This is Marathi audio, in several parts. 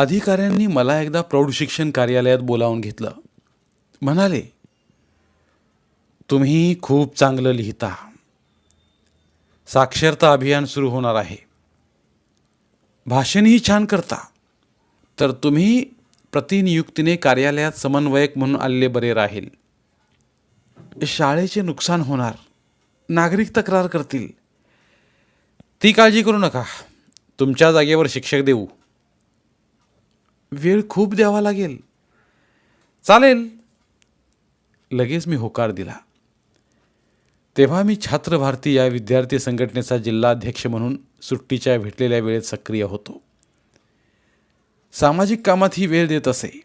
अधिकाऱ्यांनी मला एकदा प्रौढ शिक्षण कार्यालयात बोलावून घेतलं. म्हणाले तुम्ही खूप चांगलं लिहिता. साक्षरता अभियान सुरू होणार आहे. भाषणही छान करता. तर तुम्ही प्रतिनियुक्तीने कार्यालयात समन्वयक म्हणून आलेले बरे राहील. शाळेचे नुकसान होणार. नागरिक तक्रार करतील. ती काळजी करू नका. तुमच्या जागेवर शिक्षक देऊ. वेळ खूप द्यावा लागेल. चालेल. लगेच मी होकार दिला. तेव्हा मी छात्र भारती या विद्यार्थी संघटनेचा जिल्हाध्यक्ष म्हणून सुट्टीच्या भेटलेल्या वेळेत सक्रिय होतो. सामाजिक कामात ही वेळ देत असे.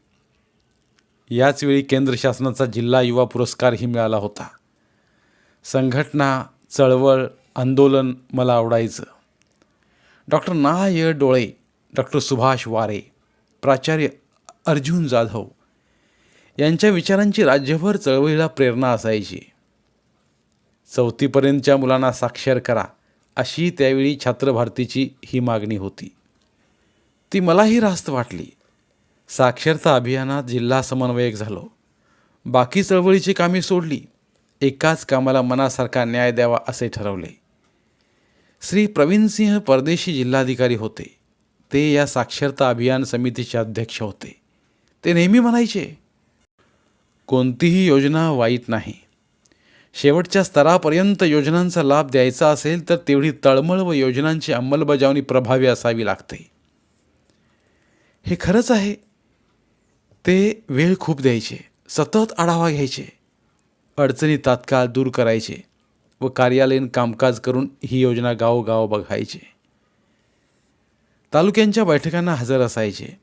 याचवेळी केंद्र शासनाचा जिल्हा युवा पुरस्कारही मिळाला होता. संघटना चळवळ आंदोलन मला आवडायचं. डॉक्टर ना य डोळे डॉक्टर सुभाष वारे प्राचार्य अर्जुन जाधव यांच्या विचारांची राज्यभर चळवळीला प्रेरणा असायची. चौथीपर्यंतच्या मुलांना साक्षर करा अशी त्यावेळी छात्रभारतीची ही मागणी होती. ती मलाही रास्त वाटली. साक्षरता अभियानात जिल्हा समन्वयक झालो. बाकी चळवळीची कामे सोडली. एकाच कामाला मनासारखा न्याय द्यावा असे ठरवले. श्री प्रवीणसिंह परदेशी जिल्हाधिकारी होते. ते या साक्षरता अभियान समितीचे अध्यक्ष होते. ते नेहमी म्हणायचे कोणतीही योजना वाईट नाही. शेवटच्या स्तरापर्यंत योजनांचा लाभ द्यायचा असेल तर तेवढी तळमळ व योजनांची अंमलबजावणी प्रभावी असावी लागते. हे खरंच आहे. ते वेळ खूप द्यायचे. सतत आढावा घ्यायचे. अडचणी तात्काळ दूर करायचे व कार्यालयीन कामकाज करून ही योजना गावोगाव बघायचे. तालुक्यांच्या बैठकांना हजर असायचे.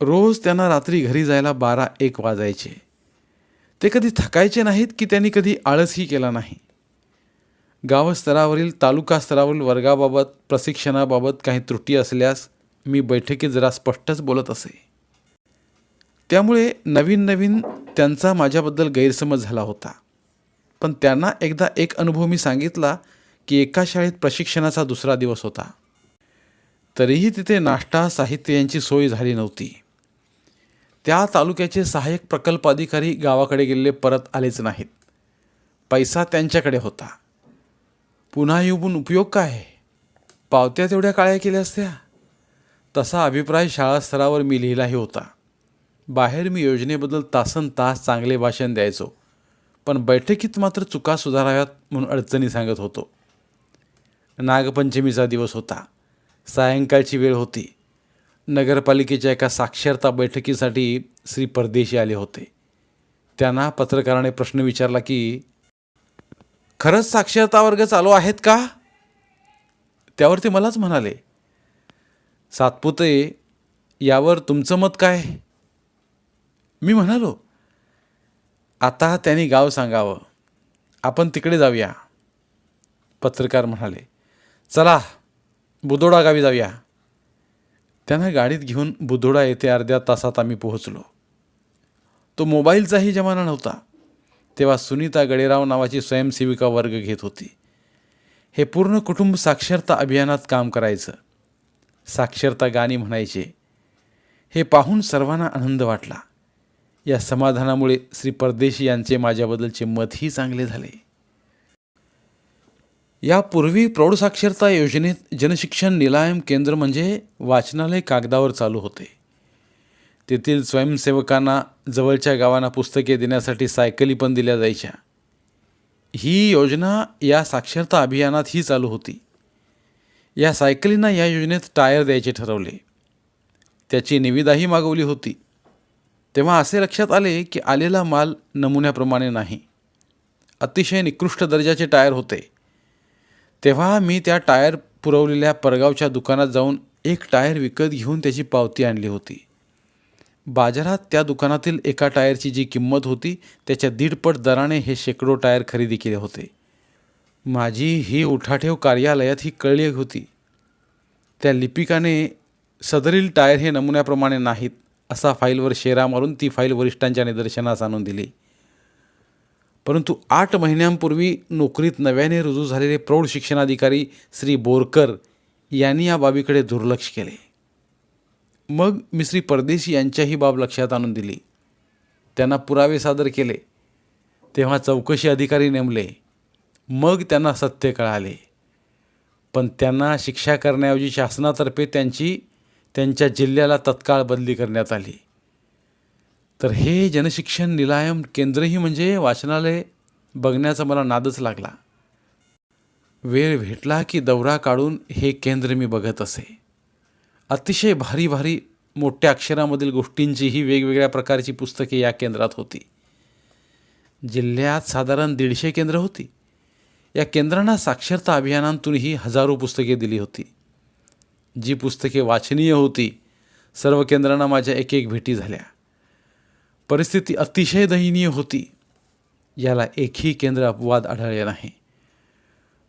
रोज त्यांना रात्री घरी जायला बारा एक वाजायचे. ते कधी थकायचे नाहीत की त्यांनी कधी आळसही केला नाही. गावस्तरावरील तालुका स्तरावरील वर्गाबाबत प्रशिक्षणाबाबत काही त्रुटी असल्यास मी बैठकीत जरा स्पष्टच बोलत असे. त्यामुळे नवीन नवीन त्यांचा माझ्याबद्दल गैरसमज झाला होता. पण त्यांना एकदा एक अनुभव मी सांगितला की एका शाळेत प्रशिक्षणाचा दुसरा दिवस होता. तरीही तिथे नाश्ता साहित्य यांची सोय झाली नव्हती. त्या तालुक्याचे सहाय्यक प्रकल्प अधिकारी गावाकडे गेलेले परत आलेच नाहीत. पैसा त्यांच्याकडे होता. पुन्हा येऊन उपयोग काय? पावत्या तेवढ्या काळ्या केल्या असत्या. तसा अभिप्राय शाळा स्तरावर मी लिहिलाही होता. बाहेर मी योजनेबद्दल तासन तास चांगले भाषण द्यायचो. पण बैठकीत मात्र चुका सुधाराव्यात म्हणून अडचणी सांगत होतो. नागपंचमीचा दिवस होता. सायंकाळची वेळ होती. नगरपालिकेच्या एका साक्षरता बैठकीसाठी श्री परदेशी आले होते. त्यांना पत्रकाराने प्रश्न विचारला की खरंच साक्षरता वर्ग चालू आहेत का? त्यावर ते मलाच म्हणाले सातपुते यावर तुमचं मत काय? मी म्हणालो आता त्यांनी गाव सांगावं. आपण तिकडे जाऊया. पत्रकार म्हणाले चला बुदोडा गावी जाऊया. त्यांना गाडीत घेऊन बुधोडा येथे अर्ध्या तासात आम्ही पोहोचलो. तो मोबाईलचाही जमाना नव्हता. तेव्हा सुनीता गडेराव नावाची स्वयंसेविका वर्ग घेत होती. हे पूर्ण कुटुंब साक्षरता अभियानात काम करायचं. साक्षरता गाणी म्हणायचे. हे पाहून सर्वांना आनंद वाटला. या समाधानामुळे श्री परदेशी यांचे माझ्याबद्दलचे मतही चांगले झाले. यापूर्वी प्रौढसाक्षरता योजनेत जनशिक्षण निलायम केंद्र म्हणजे वाचनालय कागदावर चालू होते. तेथील स्वयंसेवकांना जवळच्या गावांना पुस्तके देण्यासाठी सायकली पण दिल्या जायच्या. ही योजना या साक्षरता अभियानातही चालू होती. या सायकलींना या योजनेत टायर द्यायचे ठरवले. त्याची निविदाही मागवली होती. तेव्हा असे लक्षात आले की आलेला माल नमुन्याप्रमाणे नाही. अतिशय निकृष्ट दर्जाचे टायर होते. तेव्हा मी त्या टायर पुरवलेल्या परगावच्या दुकानात जाऊन एक टायर विकत घेऊन त्याची पावती आणली होती. बाजारात त्या दुकानातील एका टायरची जी किंमत होती त्याच्या दीडपट दराने हे शेकडो टायर खरेदी केले होते. माझी ही उठाठेव कार्यालयात ही कळली होती. त्या लिपिकाने सदरील टायर हे नमुन्याप्रमाणे नाहीत असा फाईलवर शेरा मारून ती फाईल वरिष्ठांच्या निदर्शनास आणून दिली. परंतु आठ महिन्यांपूर्वी नोकरीत नव्याने रुजू झालेले प्रौढ शिक्षणाधिकारी श्री बोरकर यांनी या बाबीकडे दुर्लक्ष केले. मग मी श्री परदेशी यांच्याही बाब लक्षात आणून दिली. त्यांना पुरावे सादर केले. तेव्हा चौकशी अधिकारी नेमले. मग त्यांना सत्य कळाले. पण त्यांना शिक्षा करण्याऐवजी शासनातर्फे त्यांची त्यांच्या जिल्ह्याला तत्काळ बदली करण्यात आली. तर हे जनशिक्षण निलायम केंद्रही म्हणजे वाचनालय बघण्याचा मला नादच लागला. वेळ भेटला की दौरा काढून हे केंद्र मी बघत असे. अतिशय भारी भारी मोठ्या अक्षरामधील गोष्टींचीही वेगवेगळ्या प्रकारची पुस्तके या केंद्रात होती. जिल्ह्यात साधारण दीडशे केंद्र होती. या केंद्रांना साक्षरता अभियानांतूनही हजारो पुस्तके दिली होती. जी पुस्तके वाचनीय होती सर्व केंद्रांना माझ्या एक एक भेटी झाल्या. परिस्थिती अतिशय दयनीय होती. याला एकही केंद्र अपवाद आढळले नाही.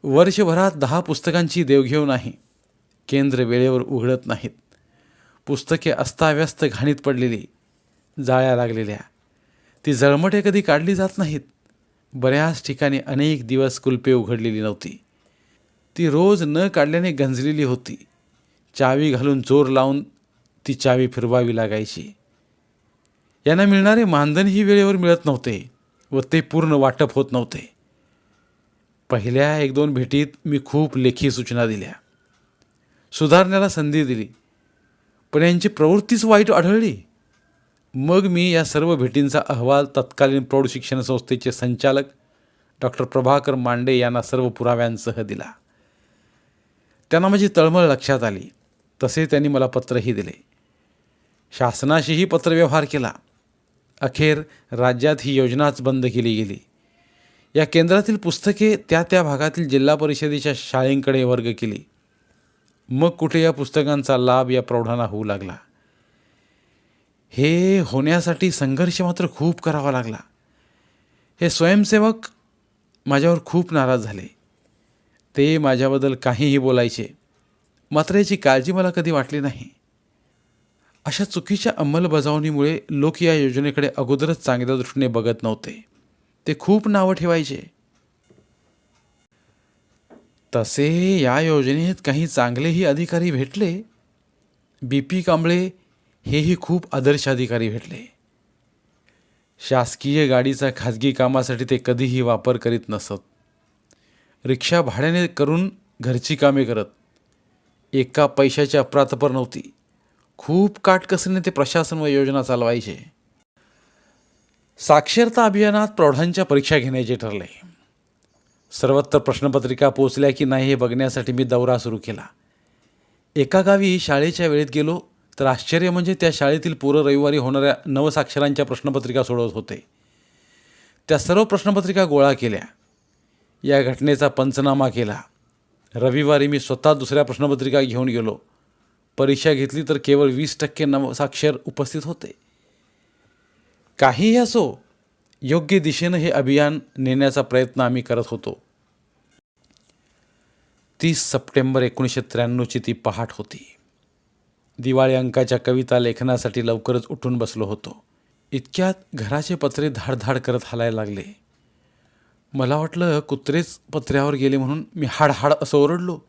वर्षभरात दहा पुस्तकांची देवघेव नाही. केंद्र वेळेवर उघडत नाहीत. पुस्तके अस्ताव्यस्त घाणीत पडलेली जाळ्या लागलेल्या. ती जळमटे कधी काढली जात नाहीत. बऱ्याच ठिकाणी अनेक दिवस कुलपे उघडलेली नव्हती. ती रोज न काढल्याने गंजलेली होती. चावी घालून जोर लावून ती चावी फिरवावी लागायची. यांना मिळणारे मानधनही वेळेवर मिळत नव्हते व ते पूर्ण वाटप होत नव्हते. पहिल्या एक दोन भेटीत मी खूप लेखी सूचना दिल्या. सुधारण्याला संधी दिली. पण यांची प्रवृत्तीच वाईट आढळली. मग मी या सर्व भेटींचा अहवाल तत्कालीन प्रौढ शिक्षण संस्थेचे संचालक डॉक्टर प्रभाकर मांडे यांना सर्व पुराव्यांसह दिला. त्यांना माझी तळमळ लक्षात आली. तसे त्यांनी मला पत्रही दिले. शासनाशीही पत्रव्यवहार केला. अखेर राज्यात ही योजनाच बंद केली गेली. या केंद्रातील पुस्तके त्या त्या भागातील जिल्हा परिषदेच्या शाळेंकडे वर्ग केली. मग कुठे या पुस्तकांचा लाभ या प्रौढांना होऊ लागला? हे होण्यासाठी संघर्ष मात्र खूप करावा लागला. हे स्वयंसेवक माझ्यावर खूप नाराज झाले. ते माझ्याबद्दल काहीही बोलायचे. मात्र याची काळजी मला कधी वाटली नाही. अशा चुकीच्या अंमलबजावणीमुळे लोक या योजनेकडे अगोदरच चांगल्या दृष्टीने बघत नव्हते. ते खूप नावं ठेवायचे. तसे या योजनेत काही चांगलेही अधिकारी भेटले. बी पी कांबळे हेही खूप आदर्श अधिकारी भेटले. शासकीय गाडीचा खाजगी कामासाठी ते कधीही वापर करीत नसत. रिक्षा भाड्याने करून घरची कामे करत. एका पैशाची अपरातपर नव्हती. खूप काटकसरीने ते प्रशासन व योजना चालवायचे. साक्षरता अभियानात प्रौढांच्या परीक्षा घेण्याचे ठरले. सर्वत्र प्रश्नपत्रिका पोचल्या की नाही हे बघण्यासाठी मी दौरा सुरू केला. एका गावी शाळेच्या वेळेत गेलो तर आश्चर्य म्हणजे त्या शाळेतील पोरं रविवारी होणाऱ्या नवसाक्षरांच्या प्रश्नपत्रिका सोडवत होते. त्या सर्व प्रश्नपत्रिका गोळा केल्या. या घटनेचा पंचनामा केला. रविवारी मी स्वतः दुसऱ्या प्रश्नपत्रिका घेऊन गेलो. परीक्षा घेतली तर केवळ वीस टक्के नवसाक्षर उपस्थित होते. काहीही असो योग्य दिशेनं हे अभियान नेण्याचा प्रयत्न आम्ही करत होतो. तीस सप्टेंबर एकोणीसशे त्र्याण्णवची ती पहाट होती. दिवाळी अंकाच्या कविता लेखनासाठी लवकरच उठून बसलो होतो. इतक्यात घराचे पत्रे धाडधाड करत हलायला लागले. मला वाटलं कुत्रेच पत्र्यावर गेले म्हणून मी हाडहाड असं ओरडलो.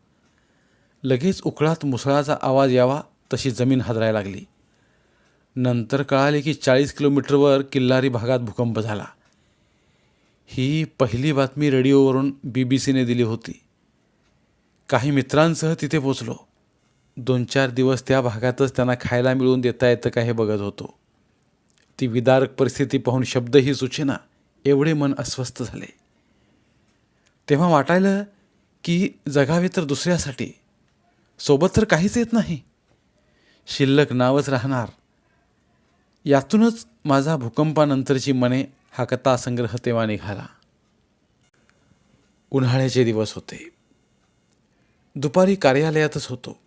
लगेच उकळात मुसळाचा आवाज यावा तशी जमीन हादरायला लागली. नंतर कळाले की चाळीस किलोमीटरवर किल्लारी भागात भूकंप झाला. ही पहिली बातमी रेडिओवरून बी बी सीने दिली होती. काही मित्रांसह तिथे पोचलो दोन चार दिवस त्या भागातच त्यांना खायला मिळवून देता येतं का हे बघत होतो. ती विदारक परिस्थिती पाहून शब्दही सुचेना एवढे मन अस्वस्थ झाले. तेव्हा वाटायलं की जगावे तर दुसऱ्यासाठी सोबत तर काहीच येत नाही. शिल्लक नावच राहणार. यातूनच माझा भूकंपानंतरची मने हा कथासंग्रह तेव्हा निघाला. उन्हाळ्याचे दिवस होते. दुपारी कार्यालयातच होतो.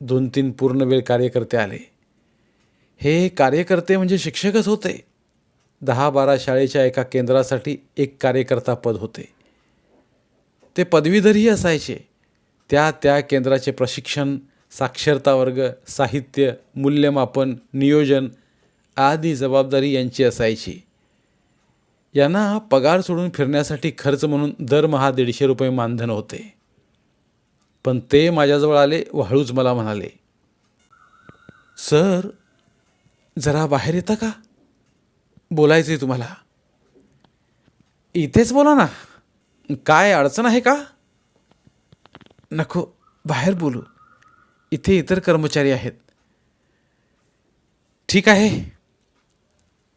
दोन तीन पूर्णवेळ कार्यकर्ते आले. हे कार्यकर्ते म्हणजे शिक्षकच होते. दहा बारा शाळेच्या एका केंद्रासाठी एक कार्यकर्ता पद होते. ते पदवीधरही असायचे. त्या त्या केंद्राचे प्रशिक्षण साक्षरता वर्ग साहित्य मूल्यमापन नियोजन आदी जबाबदारी यांची असायची. यांना पगार सोडून फिरण्यासाठी खर्च म्हणून दरमहा दीडशे रुपये मानधन होते. पण ते माझ्याजवळ आले व हळूच मला म्हणाले सर जरा बाहेर येता का? बोलायचं आहे तुम्हाला. इथेच बोला ना. काय अडचण आहे का? नको बाहेर बोलू. इथे इतर कर्मचारी आहेत. ठीक आहे.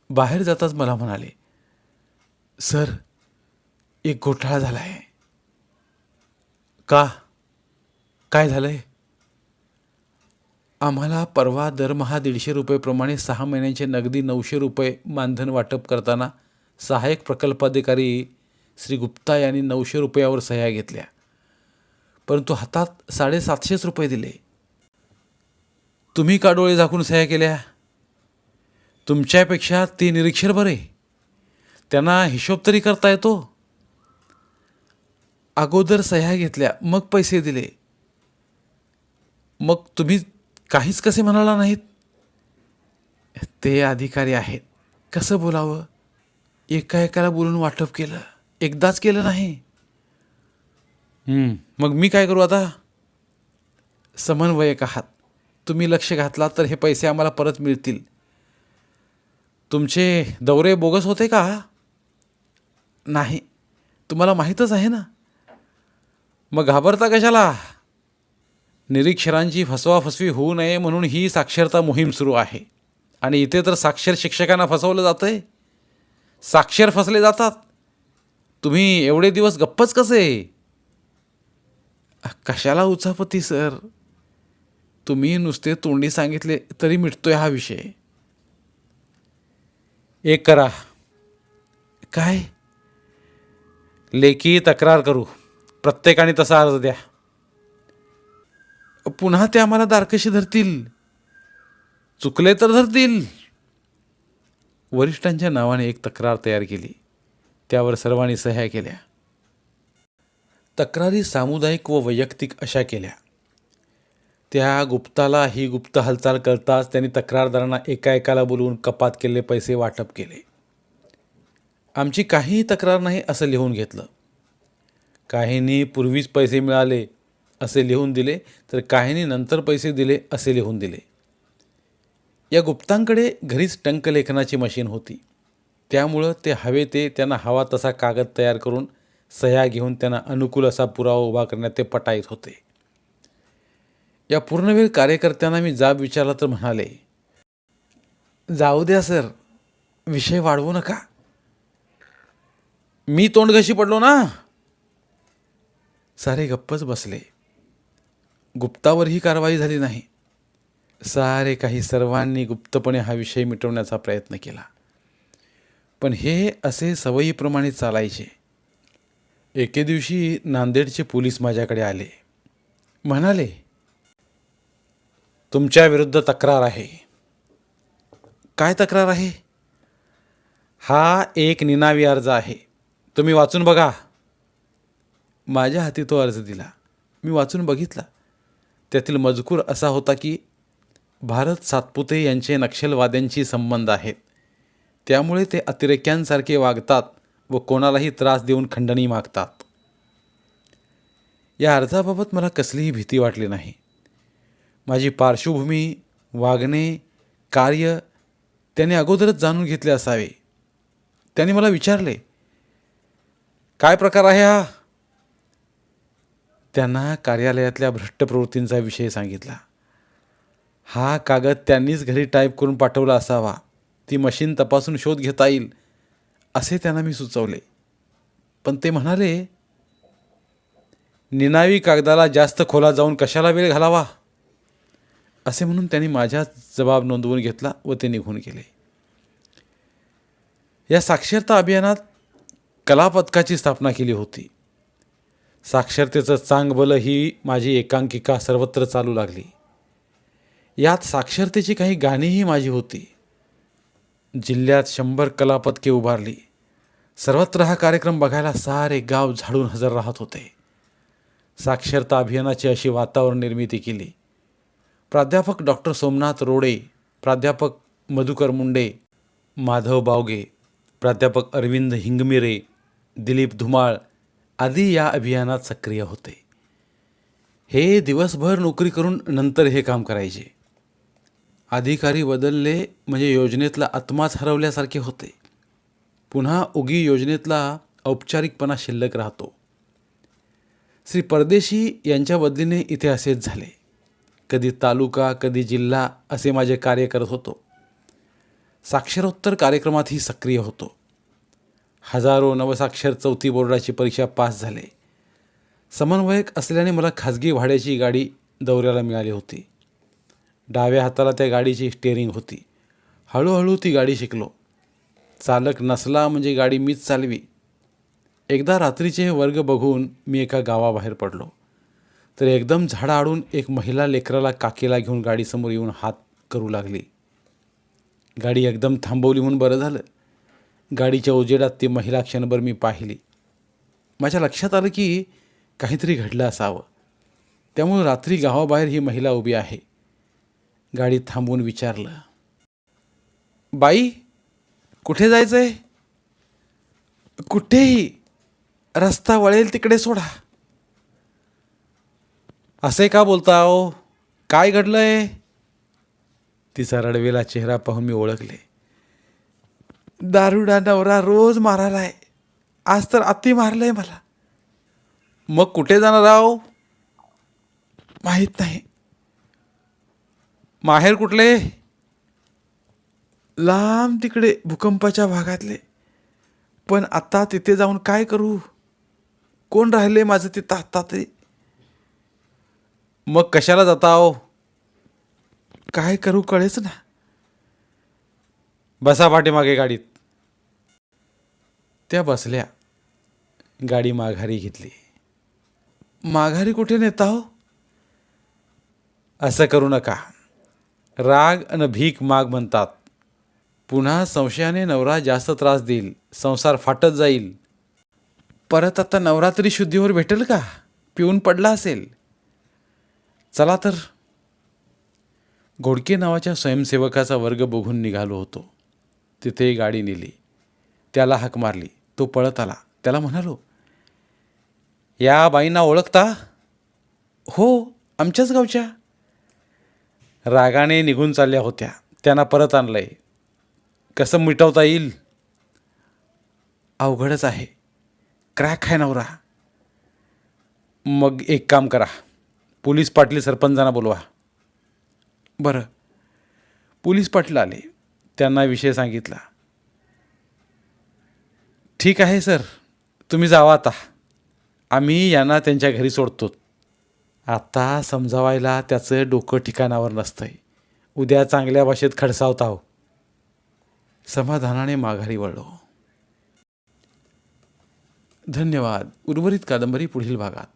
बाहेर जाताच मला म्हणाले सर एक घोटाळा झाला आहे का? काय झालं आहे आम्हाला परवा दरमहा दीडशे रुपयेप्रमाणे सहा महिन्यांचे नगदी नऊशे रुपये मानधन वाटप करताना सहाय्यक प्रकल्पाधिकारी श्री गुप्ता यांनी नऊशे रुपयावर सह्या घेतल्या. परंतु हातात साडेसातशेच रुपये दिले. तुम्ही का डोळे झाकून सह्या केल्या? तुमच्यापेक्षा ते निरीक्षर बरे. त्यांना हिशोब तरी करता येतो. अगोदर सह्या घेतल्या मग पैसे दिले. मग तुम्ही काहीच कसे म्हणाला नाहीत? ते अधिकारी आहेत. कसं बोलावं? एका एकाला बोलून वाटप केलं. एकदाच केलं नाही. मग मी काय करू आता? समन्वयक आहात. तुम्ही लक्ष घातलात तर हे पैसे आम्हाला परत मिळतील. तुमचे दौरे बोगस होते का? नाही. तुम्हाला माहीतच आहे ना? मग घाबरता कशाला? निरीक्षरांची फसवाफसवी होऊ नये म्हणून ही साक्षरता मोहीम सुरू आहे. आणि इथे तर साक्षर शिक्षकांना फसवलं जातं आहे साक्षर फसले जातात. तुम्ही एवढे दिवस गप्पच कसे? कशाला उचापती सर? तुम्ही नुसते तोंडी सांगितले तरी मिटतोय हा विषय. एक करा. काय? लेखी तक्रार करू. प्रत्येकाने तसा अर्ज द्या. पुन्हा ते आम्हाला दारकशी धरतील. चुकले तर धरतील. वरिष्ठांच्या नावाने एक तक्रार तयार केली. त्यावर सर्वांनी सह्या केल्या. तक्रारी सामुदायिक व वैयक्तिक अशा केल्या. त्या गुप्ताला ही गुप्त हालचाल करताच त्यांनी तक्रारदारांना एका एकाला बोलवून कपात केलेले पैसे वाटप केले. आमची काहीही तक्रार नाही असं लिहून घेतलं. काहींनी पूर्वीच पैसे मिळाले असे लिहून दिले तर काहींनी नंतर पैसे दिले असे लिहून दिले. या गुप्तांकडे घरीच टंकलेखनाची मशीन होती. त्यामुळं ते हवे ते त्यांना हवा तसा कागद तयार करून सह्या घेऊन त्यांना अनुकूल असा पुरावा उभा करण्यात ते पटायत होते. या पूर्णवेळ कार्यकर्त्यांना मी जाब विचारला तर म्हणाले जाऊ द्या सर विषय वाढवू नका. मी तोंडघशी पडलो ना. सारे गप्पच बसले. गुप्तावर ही कारवाई झाली नाही. सारे काही सर्वांनी गुप्तपणे हा विषय मिटवण्याचा प्रयत्न केला. पण हे असे सवयीप्रमाणे चालायचे. एके दिवशी नांदेडचे पोलीस माझ्याकडे आले. म्हणाले तुमच्या विरुद्ध तक्रार आहे. काय तक्रार आहे? हा एक निनावी अर्ज आहे. तुम्ही वाचून बघा. माझ्या हाती तो अर्ज दिला. मी वाचून बघितला. त्यातील मजकूर असा होता की भारत सातपुते यांचे नक्षलवाद्यांशी संबंध आहेत. त्यामुळे ते अतिरेक्यांसारखे वागतात व कोणालाही त्रास देऊन खंडणी मागतात. या अर्जाबाबत मला कसलीही भीती वाटली नाही. माझी पार्श्वभूमी वागणे कार्य त्याने अगोदरच जाणून घेतले असावे. त्याने मला विचारले काय प्रकार आहे हा? त्यांना कार्यालयातल्या भ्रष्ट प्रवृत्तींचा विषय सांगितला. हा कागद त्यांनीच घरी टाईप करून पाठवला असावा. ती मशीन तपासून शोध घेता येईल. असे त्यांना मी सुचवले. पण ते म्हणाले निनावी कागदाला जास्त खोला जाऊन कशाला वेळ घालावा? असे म्हणून त्यांनी माझ्या जबाब नोंदवून घेतला व ते निघून गेले. या साक्षरता अभियानात कलापथकाची स्थापना केली होती. साक्षरतेचं चांगबल ही माझी एकांकिका सर्वत्र चालू लागली. यात साक्षरतेची काही गाणीही माझी होती. जिल्ह्यात शंभर कलापथके उभारली. सर्वत्र हा कार्यक्रम बघायला सारे गाव झाडून हजर राहत होते. साक्षरता अभियानाची अशी वातावरण निर्मिती केली. प्राध्यापक डॉक्टर सोमनाथ रोडे प्राध्यापक मधुकर मुंडे माधव बावगे प्राध्यापक अरविंद हिंगमिरे दिलीप धुमाळ आदी या अभियानात सक्रिय होते. हे दिवसभर नोकरी करून नंतर हे काम करायचे. अधिकारी बदलले म्हणजे योजनेतला आत्माच हरवल्यासारखे होते. पुन्हा उगी योजनेतला औपचारिकपणा शिल्लक राहतो. श्री परदेशी यांच्या बदलीने इथे असेच झाले. कधी तालुका कधी जिल्हा असे माझे कार्य करत होतो. साक्षरोत्तर कार्यक्रमातही सक्रिय होतो. हजारो नवसाक्षर चौथी बोर्डाची परीक्षा पास झाले. समन्वयक असल्याने मला खाजगी भाड्याची गाडी दौऱ्याला मिळाली होती. डाव्या हाताला त्या गाडीची स्टेअरिंग होती. हळूहळू ती गाडी शिकलो. चालक नसला म्हणजे गाडी मीच चालवी. एकदा रात्रीचे हे वर्ग बघून मी एका गावाबाहेर पडलो. तर एकदम झाडाआडून एक महिला लेकराला काकेला घेऊन गाडीसमोर येऊन हात करू लागली. गाडी एकदम थांबवली म्हणून बरं झालं. गाडीच्या उजेडात ती महिला क्षणभर मी पाहिली. माझ्या लक्षात आलं की काहीतरी घडलं असावं. त्यामुळे रात्री गावाबाहेर ही महिला उभी आहे. गाडी थांबवून विचारलं बाई कुठे जायचं आहे कुठेही रस्ता वळेल तिकडे सोडा. असे का बोलता अहो काय घडलंय? तिचा रडवेला चेहरा पाहून मी ओळखले. दारुडा नवरा रोज मारायलाय. आज तर अति मारलंय मला. मग कुठे जाणार आहो? माहीत नाही. माहेर कुठले? लांब तिकडे भूकंपाच्या भागातले. पण आता तिथे जाऊन काय करू? कोण राहिले माझं ते आता ते मग कशाला जाता हो काय करू कळेच ना. बसा पाठीमागे गाडीत. त्या बसल्या. गाडी माघारी घेतली. माघारी कुठे नेता हो? असं करू नका. राग आणि भीक माग म्हणतात. पुन्हा संशयाने नवरा जास्त त्रास देईल संसार फाटत जाईल. परत आता नवरात्री शुद्धीवर भेटेल का? पिऊन पडला असेल. चला तर. घोडके नावाच्या स्वयंसेवकाचा वर्ग बघून निघालो होतो. तिथे गाडी नेली. त्याला हाक मारली. तो पळत आला. त्याला म्हणालो या बाईंना ओळखता? हो आमच्याच गावच्या. रागाने निघून चालल्या होत्या. त्यांना परत आणलंय. कसं मिटवता येईल? अवघडच आहे. क्रॅक आहे नवरा. मग एक काम करा. पोलीस पाटील सरपंचांना बोलवा. बरं. पोलीस पाटील आले. त्यांना विषय सांगितला. ठीक आहे सर. तुम्ही जावा आता. आम्ही यांना त्यांच्या घरी सोडतो. आता समजावायला त्याचं डोकं ठिकाणावर नसतंय. उद्या चांगल्या भाषेत खडसावत आहो समाधानाने माघारी वळलो. धन्यवाद. उर्वरित कादंबरी पुढील भागात.